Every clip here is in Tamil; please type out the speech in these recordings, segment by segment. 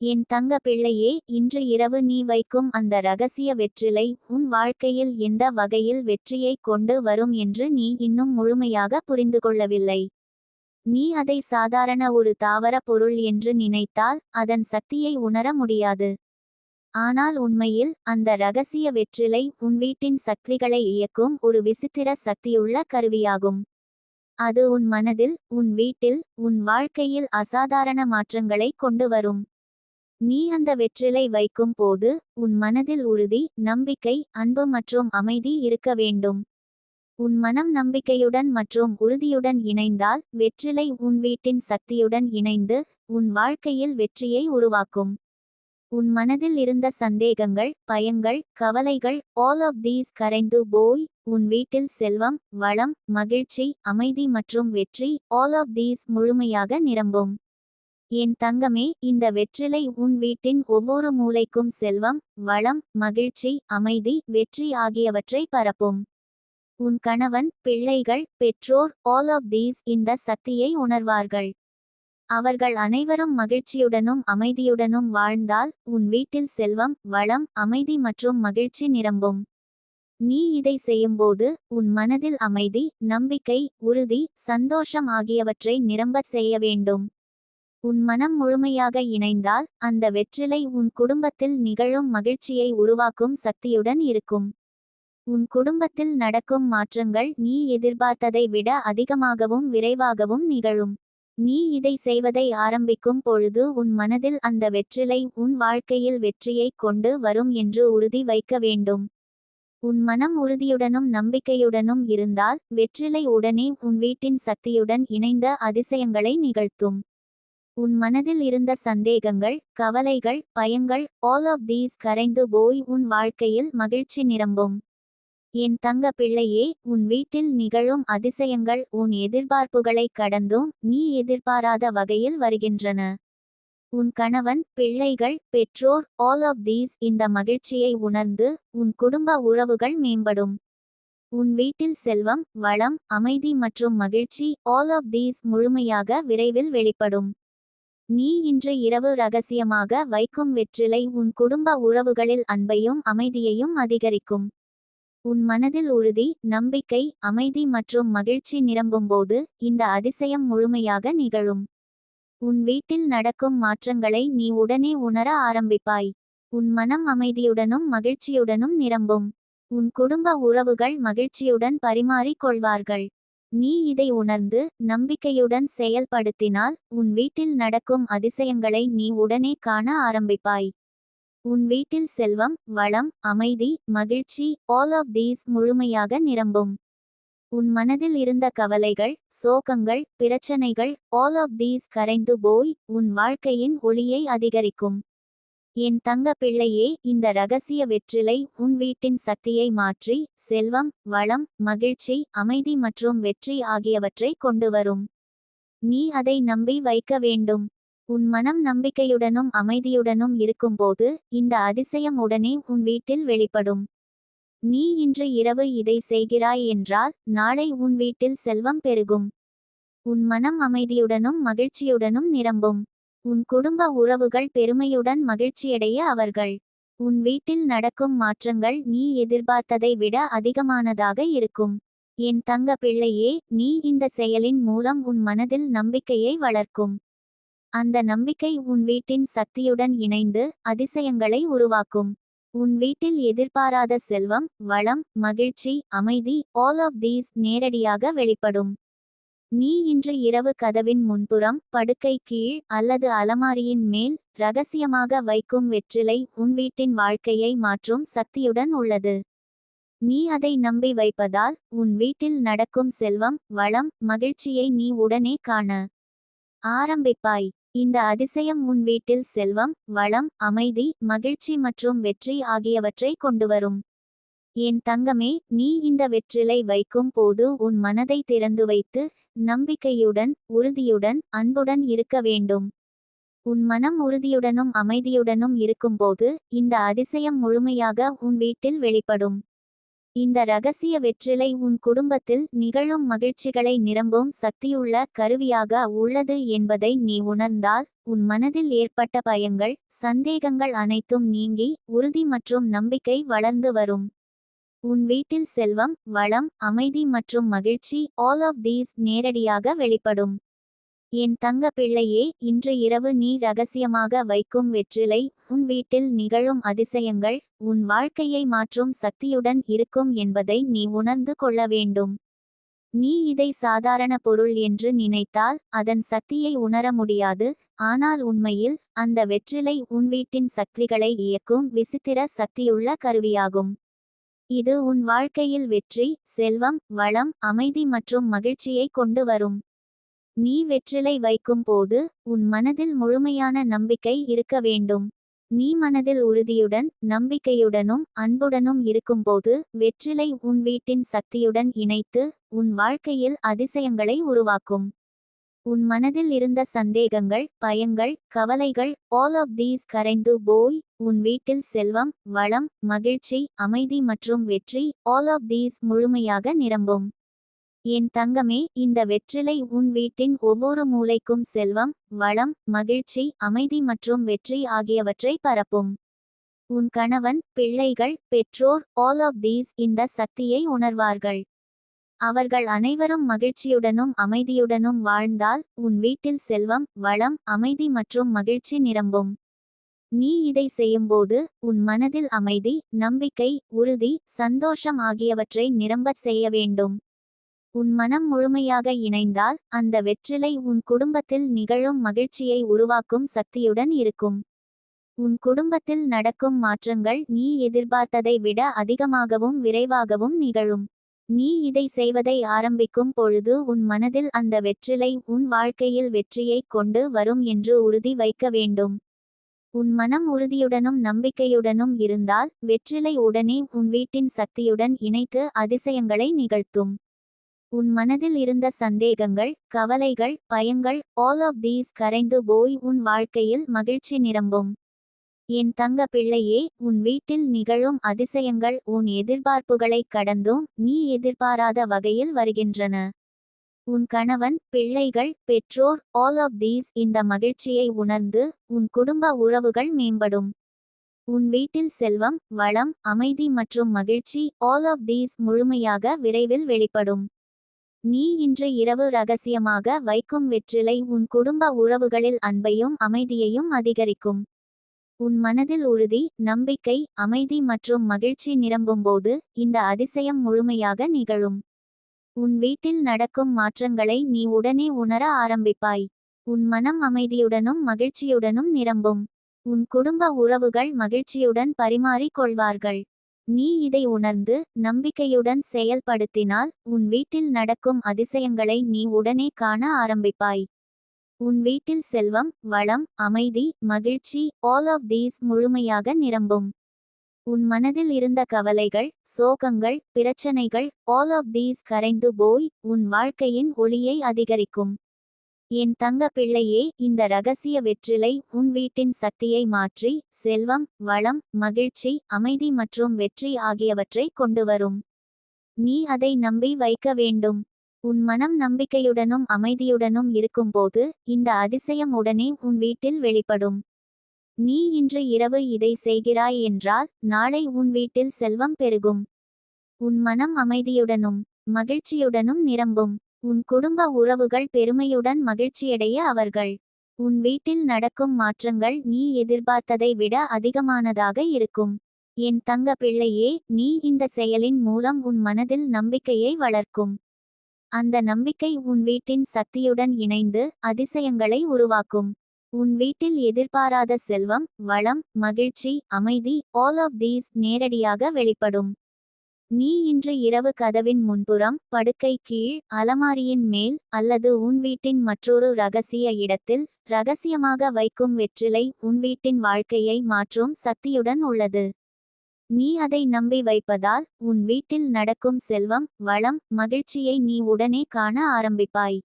என் தங்க பிள்ளையே இன்று இரவு நீ வைக்கும் அந்த ரகசிய வெற்றிலை உன் வாழ்க்கையில் எந்த வகையில் வெற்றியை கொண்டு வரும் என்று நீ இன்னும் முழுமையாக புரிந்து கொள்ளவில்லை. நீ அதை சாதாரண ஒரு தாவர பொருள் என்று நினைத்தால் அதன் சக்தியை உணர முடியாது. ஆனால் உண்மையில் அந்த ரகசிய வெற்றிலை உன் வீட்டின் சக்திகளை இயக்கும் ஒரு விசித்திர சக்தியுள்ள கருவியாகும். அது உன் மனதில் உன் வீட்டில் உன் வாழ்க்கையில் அசாதாரண மாற்றங்களை கொண்டு வரும். நீ அந்த வெற்றிலை வைக்கும் போது உன் மனதில் உறுதி நம்பிக்கை அன்பு மற்றும் அமைதி இருக்க வேண்டும். உன் மனம் நம்பிக்கையுடன் மற்றும் உறுதியுடன் இணைந்தால் வெற்றிலை உன் வீட்டின் சக்தியுடன் இணைந்து உன் வாழ்க்கையில் வெற்றியை உருவாக்கும். உன் மனதில் இருந்த சந்தேகங்கள் பயங்கள் கவலைகள் ஆல் ஆஃப் தீஸ் கரைந்து போய் உன் வீட்டில் செல்வம் வளம் மகிழ்ச்சி அமைதி மற்றும் வெற்றி ஆல் ஆஃப் தீஸ் முழுமையாக நிரம்பும். என் தங்கமே இந்த வெற்றிலை உன் வீட்டின் ஒவ்வொரு மூலைக்கும் செல்வம் வளம் மகிழ்ச்சி அமைதி வெற்றி ஆகியவற்றை பரப்பும். உன் கணவன் பிள்ளைகள் பெற்றோர் ஆல் ஆஃப் தீஸ் இந்த சக்தியை உணர்வார்கள். அவர்கள் அனைவரும் மகிழ்ச்சியுடனும் அமைதியுடனும் வாழ்ந்தால் உன் வீட்டில் செல்வம் வளம் அமைதி மற்றும் மகிழ்ச்சி நிரம்பும். நீ இதை செய்யும்போது உன் மனதில் அமைதி நம்பிக்கை உறுதி சந்தோஷம் ஆகியவற்றை நிரம்ப செய்ய வேண்டும். உன் மனம் முழுமையாக இணைந்தால் அந்த வெற்றிலை உன் குடும்பத்தில் நிகழும் மகிழ்ச்சியை உருவாக்கும் சக்தியுடன் இருக்கும். உன் குடும்பத்தில் நடக்கும் மாற்றங்கள் நீ எதிர்பார்த்ததை விட அதிகமாகவும் விரைவாகவும் நிகழும். நீ இதை செய்வதை ஆரம்பிக்கும் பொழுது உன் மனதில் அந்த வெற்றிலை உன் வாழ்க்கையில் வெற்றியை கொண்டு வரும் என்று உறுதி வைக்க வேண்டும். உன் மனம் உறுதியுடனும் நம்பிக்கையுடனும் இருந்தால் வெற்றிலை உடனே உன் வீட்டின் சக்தியுடன் இணைந்த அதிசயங்களை நிகழ்த்தும். உன் மனதில் இருந்த சந்தேகங்கள் கவலைகள் பயங்கள் ஆல் ஆஃப் தீஸ் கரைந்து போய் உன் வாழ்க்கையில் மகிழ்ச்சி நிரம்பும். என் தங்க பிள்ளையே உன் வீட்டில் நிகழும் அதிசயங்கள் உன் எதிர்பார்ப்புகளை கடந்தும் நீ எதிர்பாராத வகையில் வருகின்றன. உன் கணவன் பிள்ளைகள் பெற்றோர் ஆல் ஆஃப் தீஸ் இந்த மகிழ்ச்சியை உணர்ந்து உன் குடும்ப உறவுகள் மேம்படும். உன் வீட்டில் செல்வம் வளம் அமைதி மற்றும் மகிழ்ச்சி ஆல் ஆஃப் தீஸ் முழுமையாக விரைவில் வெளிப்படும். நீ இன்று இரவு ரகசியமாக வைக்கும் வெற்றிலை உன் குடும்ப உறவுகளில் அன்பையும் அமைதியையும் அதிகரிக்கும். உன் மனதில் உறுதி நம்பிக்கை அமைதி மற்றும் மகிழ்ச்சி நிரம்பும்போது இந்த அதிசயம் முழுமையாக நிகழும். உன் வீட்டில் நடக்கும் மாற்றங்களை நீ உடனே உணர ஆரம்பிப்பாய். உன் மனம் அமைதியுடனும் மகிழ்ச்சியுடனும் நிரம்பும். உன் குடும்ப உறவுகள் மகிழ்ச்சியுடன் பரிமாறிக் கொள்வார்கள். நீ இதை உணர்ந்து நம்பிக்கையுடன் செயல்படுத்தினால் உன் வீட்டில் நடக்கும் அதிசயங்களை நீ உடனே காண ஆரம்பிப்பாய். உன் வீட்டில் செல்வம் வளம் அமைதி மகிழ்ச்சி ஆல் ஆஃப் தீஸ் முழுமையாக நிரம்பும். உன் மனதில் இருந்த கவலைகள் சோகங்கள் பிரச்சனைகள் ஆல் ஆஃப் தீஸ் கரைந்து போய் உன் வாழ்க்கையின் ஒளியை அதிகரிக்கும். என் தங்க பிள்ளையே இந்த ரகசிய வெற்றிலை உன் வீட்டின் சக்தியை மாற்றி செல்வம் வளம் மகிழ்ச்சி அமைதி மற்றும் வெற்றி ஆகியவற்றை கொண்டு வரும். நீ அதை நம்பி வைக்க வேண்டும். உன் மனம் நம்பிக்கையுடனும் அமைதியுடனும் இருக்கும்போது இந்த அதிசயம் உடனே உன் வீட்டில் வெளிப்படும். நீ இன்று இரவு இதை செய்கிறாய் என்றால் நாளை உன் வீட்டில் செல்வம் பெருகும். உன் மனம் அமைதியுடனும் மகிழ்ச்சியுடனும் நிரம்பும். உன் குடும்ப உறவுகள் பெருமையுடன் மகிழ்ச்சியடைய அவர்கள். உன் வீட்டில் நடக்கும் மாற்றங்கள் நீ எதிர்பார்த்ததை விட அதிகமானதாக இருக்கும். என் தங்க பிள்ளையே நீ இந்த செயலின் மூலம் உன் மனதில் நம்பிக்கையை வளர்க்கும். அந்த நம்பிக்கை உன் வீட்டின் சக்தியுடன் இணைந்து அதிசயங்களை உருவாக்கும். உன் வீட்டில் எதிர்பாராத செல்வம் வளம் மகிழ்ச்சி அமைதி ஆல் ஆஃப் தீஸ் நேரடியாக வெளிப்படும். நீ இன்று இரவு கதவின் முன்புறம் படுக்கை கீழ் அல்லது அலமாரியின் மேல் ரகசியமாக வைக்கும் வெற்றிலை உன் வீட்டின் வாழ்க்கையை மாற்றும் சக்தியுடன் உள்ளது. நீ அதை நம்பி வைப்பதால் உன் வீட்டில் நடக்கும் செல்வம் வளம் மகிழ்ச்சியை நீ உடனே காண. ஆரம்பிப்பாய். இந்த அதிசயம் உன் வீட்டில் செல்வம் வளம் அமைதி மகிழ்ச்சி மற்றும் வெற்றி ஆகியவற்றை கொண்டுவரும். என் தங்கமே நீ இந்த வெற்றிலை வைக்கும் போது உன் மனதை திறந்து வைத்து நம்பிக்கையுடன் உறுதியுடன் அன்புடன் இருக்க வேண்டும். உன் மனம் உறுதியுடனும் அமைதியுடனும் இருக்கும்போது இந்த அதிசயம் முழுமையாக உன் வீட்டில் வெளிப்படும். இந்த ரகசிய வெற்றிலை உன் குடும்பத்தில் நிகழும் மகிழ்ச்சிகளை நிரம்பும் சக்தியுள்ள கருவியாக உள்ளது என்பதை நீ உணர்ந்தால் உன் மனதில் ஏற்பட்ட பயங்கள் சந்தேகங்கள் அனைத்தும் நீங்கி உறுதி மற்றும் நம்பிக்கை வளர்ந்து வரும். உன் வீட்டில் செல்வம் வளம் அமைதி மற்றும் மகிழ்ச்சி ஆல் ஆஃப் தீஸ் நேரடியாக வெளிப்படும். என் தங்க பிள்ளையே இன்று இரவு நீ ரகசியமாக வைக்கும் வெற்றிலை உன் வீட்டில் நிகழும் அதிசயங்கள் உன் வாழ்க்கையை மாற்றும் சக்தியுடன் இருக்கும் என்பதை நீ உணர்ந்து கொள்ள வேண்டும். நீ இதை சாதாரண பொருள் என்று நினைத்தால் அதன் சக்தியை உணர முடியாது ஆனால் உண்மையில் அந்த வெற்றிலை உன் வீட்டின் சக்திகளை இயக்கும் விசித்திர சக்தியுள்ள கருவியாகும். இது உன் வாழ்க்கையில் வெற்றி செல்வம் வளம் அமைதி மற்றும் மகிழ்ச்சியை கொண்டு வரும். நீ வெற்றிலை வைக்கும் போது உன் மனதில் முழுமையான நம்பிக்கை இருக்க வேண்டும். நீ மனதில் உறுதியுடன் நம்பிக்கையுடனும் அன்புடனும் இருக்கும்போது வெற்றிலை உன் வீட்டின் சக்தியுடன் இணைத்து உன் வாழ்க்கையில் அதிசயங்களை உருவாக்கும். உன் மனதில் இருந்த சந்தேகங்கள் பயங்கள் கவலைகள் ஆல் ஆஃப் தீஸ் கரைந்து போய் உன் வீட்டில் செல்வம் வளம் மகிழ்ச்சி அமைதி மற்றும் வெற்றி ஆல் ஆஃப் தீஸ் முழுமையாக நிரம்பும். என் தங்கமே இந்த வெற்றிலை உன் வீட்டின் ஒவ்வொரு மூலைக்கும் செல்வம் வளம் மகிழ்ச்சி அமைதி மற்றும் வெற்றி ஆகியவற்றை பரப்பும். உன் கணவன் பிள்ளைகள் பெற்றோர் ஆல் ஆஃப் தீஸ் இந்த சக்தியை உணர்வார்கள். அவர்கள் அனைவரும் மகிழ்ச்சியுடனும் அமைதியுடனும் வாழ்ந்தால் உன் வீட்டில் செல்வம் வளம் அமைதி மற்றும் மகிழ்ச்சி நிரம்பும். நீ இதை செய்யும்போது உன் மனதில் அமைதி நம்பிக்கை உறுதி சந்தோஷம் ஆகியவற்றை நிரம்பச் செய்ய வேண்டும். உன் மனம் முழுமையாக இணைந்தால் அந்த வெற்றிலை உன் குடும்பத்தில் நிகழும் மகிழ்ச்சியை உருவாக்கும் சக்தியுடன் இருக்கும். உன் குடும்பத்தில் நடக்கும் மாற்றங்கள் நீ எதிர்பார்த்ததை விட அதிகமாகவும் விரைவாகவும் நிகழும். நீ இதை செய்வதை ஆரம்பிக்கும் பொழுது உன் மனதில் அந்த வெற்றிலை உன் வாழ்க்கையில் வெற்றியைக் கொண்டு வரும் என்று உறுதி வைக்க வேண்டும். உன் மனம் உறுதியுடனும் நம்பிக்கையுடனும் இருந்தால் வெற்றிலை உடனே உன் வீட்டின் சக்தியுடன் இணைத்து அதிசயங்களை நிகழ்த்தும். உன் மனதில் இருந்த சந்தேகங்கள் கவலைகள் பயங்கள் ஆல் ஆஃப் தீஸ் கரைந்து போய் உன் வாழ்க்கையில் மகிழ்ச்சி நிரம்பும். என் தங்க பிள்ளையே உன் வீட்டில் நிகழும் அதிசயங்கள் உன் எதிர்பார்ப்புகளைக் கடந்தும் நீ எதிர்பாராத வகையில் வருகின்றன. உன் கணவன் பிள்ளைகள் பெற்றோர் ஆல் ஆஃப் தீஸ் இந்த மகிழ்ச்சியை உணர்ந்து உன் குடும்ப உறவுகள் மேம்படும். உன் வீட்டில் செல்வம் வளம் அமைதி மற்றும் மகிழ்ச்சி ஆல் ஆஃப் தீஸ் முழுமையாக விரைவில் வெளிப்படும். நீ இன்று இரவு ரகசியமாக வைக்கும் வெற்றிலை உன் குடும்ப உறவுகளில் அன்பையும் அமைதியையும் அதிகரிக்கும். உன் மனதில் உறுதி நம்பிக்கை அமைதி மற்றும் மகிழ்ச்சி நிரம்பும்போது இந்த அதிசயம் முழுமையாக நிகழும். உன் வீட்டில் நடக்கும் மாற்றங்களை நீ உடனே உணர ஆரம்பிப்பாய். உன் மனம் அமைதியுடனும் மகிழ்ச்சியுடனும் நிரம்பும். உன் குடும்ப உறவுகள் மகிழ்ச்சியுடன் பரிமாறிக் கொள்வார்கள். நீ இதை உணர்ந்து நம்பிக்கையுடன் செயல்படுத்தினால் உன் வீட்டில் நடக்கும் அதிசயங்களை நீ உடனே காண ஆரம்பிப்பாய். உன் வீட்டில் செல்வம் வளம் அமைதி மகிழ்ச்சி ஆல் ஆஃப் தீஸ் முழுமையாக நிரம்பும். உன் மனதில் இருந்த கவலைகள் சோகங்கள் பிரச்சனைகள் ஆல் ஆஃப் தீஸ் கரைந்து போய் உன் வாழ்க்கையின் ஒளியை அதிகரிக்கும். என் தங்க பிள்ளையே இந்த ரகசிய வெற்றிலை உன் வீட்டின் சக்தியை மாற்றி செல்வம் வளம் மகிழ்ச்சி அமைதி மற்றும் வெற்றி ஆகியவற்றை கொண்டு வரும். நீ அதை நம்பி வைக்க வேண்டும். உன் மனம் நம்பிக்கையுடனும் அமைதியுடனும் இருக்கும்போது இந்த அதிசயம் உடனே உன் வீட்டில் வெளிப்படும். நீ இன்று இரவு இதை செய்கிறாய் என்றால் நாளை உன் வீட்டில் செல்வம் பெருகும். உன் மனம் அமைதியுடனும் மகிழ்ச்சியுடனும் நிரம்பும். உன் குடும்ப உறவுகள் பெருமையுடன் மகிழ்ச்சியடைய அவர்கள். உன் வீட்டில் நடக்கும் மாற்றங்கள் நீ எதிர்பார்த்ததை விட அதிகமானதாக இருக்கும். என் தங்க பிள்ளையே நீ இந்த செயலின் மூலம் உன் மனதில் நம்பிக்கையை வளர்க்கும். அந்த நம்பிக்கை உன் வீட்டின் சக்தியுடன் இணைந்து அதிசயங்களை உருவாக்கும். உன் வீட்டில் எதிர்பாராத செல்வம் வளம் மகிழ்ச்சி அமைதி ஆல் ஆஃப் தீஸ் நேரடியாக வெளிப்படும். நீ இன்று இரவு கதவின் முன்புறம் படுக்கை கீழ் அலமாரியின் மேல் அல்லது உன் வீட்டின் மற்றொரு ரகசிய இடத்தில் ரகசியமாக வைக்கும் வெற்றிலை உன் வீட்டின் வாழ்க்கையை மாற்றும் சக்தியுடன் உள்ளது. நீ அதை நம்பி வைப்பதால் உன் வீட்டில் நடக்கும் செல்வம் வளம் மகிழ்ச்சியை நீ உடனே காண ஆரம்பிப்பாய்.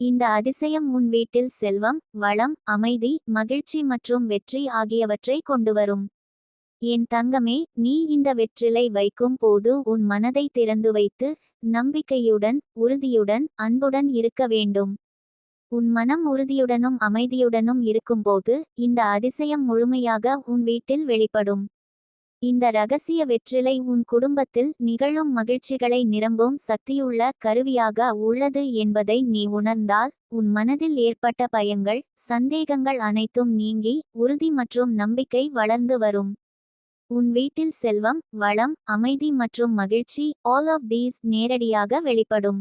இந்த அதிசயம் உன் வீட்டில் செல்வம் வளம் அமைதி மகிழ்ச்சி மற்றும் வெற்றி ஆகியவற்றை கொண்டுவரும். என் தங்கமே நீ இந்த வெற்றிலை வைக்கும் போது உன் மனதை திறந்து வைத்து நம்பிக்கையுடன் உறுதியுடன் அன்புடன் இருக்க வேண்டும். உன் மனம் உறுதியுடனும் அமைதியுடனும் இருக்கும்போது இந்த அதிசயம் முழுமையாக உன் வீட்டில் வெளிப்படும். இந்த ரகசிய வெற்றிலை உன் குடும்பத்தில் நிகழும் மகிழ்ச்சிகளை நிரம்பும் சக்தியுள்ள கருவியாக உள்ளது என்பதை நீ உணர்ந்தால் உன் மனதில் ஏற்பட்ட பயங்கள் சந்தேகங்கள் அனைத்தும் நீங்கி உறுதி மற்றும் நம்பிக்கை வளர்ந்து வரும். உன் வீட்டில் செல்வம் வளம் அமைதி மற்றும் மகிழ்ச்சி ஆல் ஆஃப் தீஸ் நேரடியாக வெளிப்படும்.